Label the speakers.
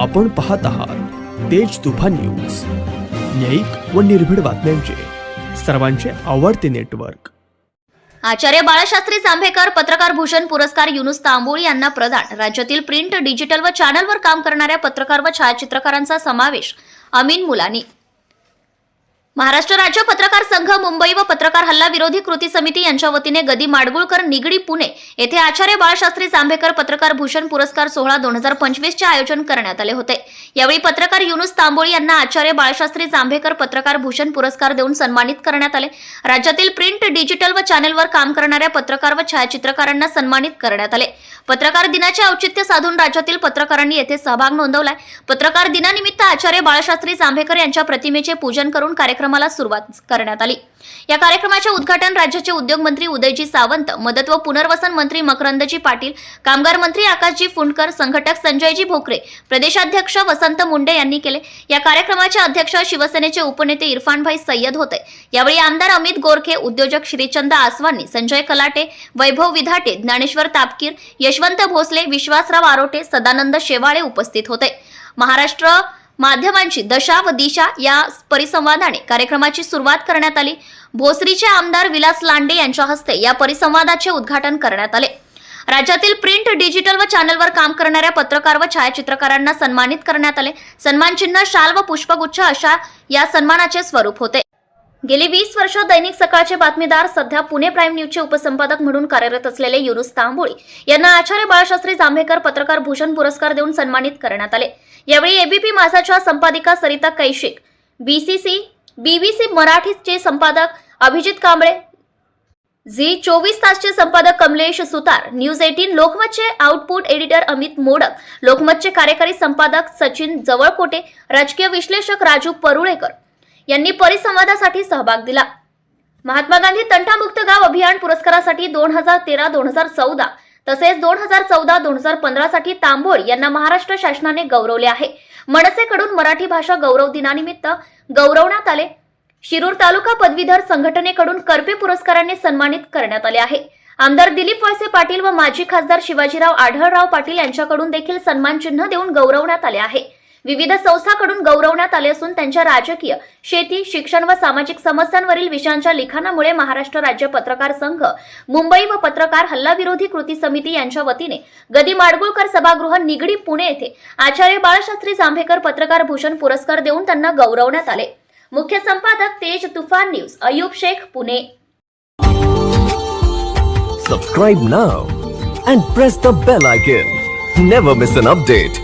Speaker 1: आपण पाहत आहात तेज तुफान न्यूज. न्यायिक व निर्भीड बातम्यांचे. सर्वांचे आवडते नेटवर्क.
Speaker 2: आचार्य बाळशास्त्री जांभेकर पत्रकार भूषण पुरस्कार युनुस तांबोळी यांना प्रदान. राज्यातील प्रिंट डिजिटल व चॅनलवर काम करणाऱ्या पत्रकार व छायाचित्रकारांचा समावेश. अमीन मुलानी. महाराष्ट्र राज्य पत्रकार संघ मुंबई व पत्रकार हल्ला विरोधी कृती समिती यांच्या वतीने गदी माडगुळकर निगडी पुणे येथे आचार्य बाळशास्त्री जांभेकर पत्रकार भूषण पुरस्कार सोहळा दोन हजार पंचवीसचे आयोजन करण्यात आले होते. यावेळी पत्रकार युनुस तांबोळी यांना आचार्य बाळशास्त्री जांभेकर पत्रकार भूषण पुरस्कार देऊन सन्मानित करण्यात आले. राज्यातील प्रिंट डिजिटल व चॅनलवर काम करणाऱ्या पत्रकार व छायाचित्रकारांना सन्मानित करण्यात आले. पत्रकार दिनाचे औचित्य साधून राज्यातील पत्रकारांनी येथे सहभाग नोंदवलाय. पत्रकार दिनानिमित्त आचार्य बाळशास्त्री जांभेकर यांच्या प्रतिमेचे पूजन करून कार्यक्रमाला सुरुवात करण्यात आली. या कार्यक्रमाचे उद्घाटन राज्याचे उद्योग मंत्री उदयजी सावंत मदत व पुनर्वसन मंत्री मकरंदजी पाटील कामगार मंत्री आकाशजी फुंडकर संघटक संजयजी भोकरे प्रदेशाध्यक्ष वसंत मुंडे यांनी केले. या कार्यक्रमाचे अध्यक्ष शिवसेनेचे उपनेते इरफानभाई सय्यद होते. यावेळी आमदार अमित गोरखे उद्योजक श्रीचंद आसवानी संजय कलाटे वैभव विधाटे ज्ञानेश्वर तापकीर यशवंत भोसले विश्वासराव आरोटे सदानंद शेवाळे उपस्थित होते. महाराष्ट्र माध्यमांची दशा व दिशा या परिसंवादाने कार्यक्रमाची सुरुवात करण्यात आली. भोसरीचे आमदार विलास लांडे यांच्या हस्ते या परिसंवादाचे उद्घाटन करण्यात आले. राज्यातील प्रिंट डिजिटल व चॅनलवर काम करणाऱ्या पत्रकार व छायाचित्रकारांना सन्मानित करण्यात आले. सन्मान चिन्ह शाल व पुष्पगुच्छ अशा या सन्मानाचे स्वरूप होते. गेली वीस वर्ष दैनिक सकाळचे बातमीदार सध्या पुणे प्राईम न्यूजचे उपसंपादक म्हणून कार्यरत असलेले युनुस तांबोळी यांना आचार्य बाळशास्त्री जांभेकर पत्रकार भूषण पुरस्कार देऊन सन्मानित करण्यात आले. यावेळी एबीपी माझाच्या संपादिका सरिता कैशिक बीसीसी बीबीसी मराठीचे संपादक अभिजित कांबळे झी चोवीस तासचे संपादक कमलेश सुतार न्यूज एटीन लोकमतचे आउटपुट एडिटर अमित मोडक लोकमतचे कार्यकारी संपादक सचिन जवळकोटे राजकीय विश्लेषक राजू परुळेकर यांनी परिसंवादासाठी सहभाग दिला. महात्मा गांधी तंटामुक्त गाव अभियान पुरस्कारासाठी दोन हजार तेरा दोन हजार चौदा तसेच दोन हजार चौदा दोन हजार पंधरा साठी तांबोळ यांना महाराष्ट्र शासनाने गौरवले आहे. मनसेकडून मराठी भाषा गौरव दिनानिमित्त गौरवण्यात आले. शिरूर तालुका पदवीधर संघटनेकडून करपे पुरस्काराने सन्मानित करण्यात आले आहे. आमदार दिलीप वळसे पाटील व माजी खासदार शिवाजीराव आढळराव पाटील यांच्याकडून देखील सन्मान चिन्ह देऊन गौरवण्यात आले आहे. विविध संस्थांकडून गौरवण्यात आले असून त्यांच्या राजकीय शेती शिक्षण व सामाजिक समस्यांवरील विषयांच्या लिखाणामुळे महाराष्ट्र राज्य पत्रकार संघ मुंबई व पत्रकार हल्लाविरोधी कृती समिती यांच्या वतीने गदी माडगुळकर सभागृह निगडी पुणे येथे आचार्य बाळशास्त्री जांभेकर पत्रकार भूषण पुरस्कार देऊन त्यांना गौरवण्यात आले मुख्य संपादक Tej Toofan news Ayub Shaikh Pune
Speaker 3: Subscribe now and press the bell icon. Never miss an update.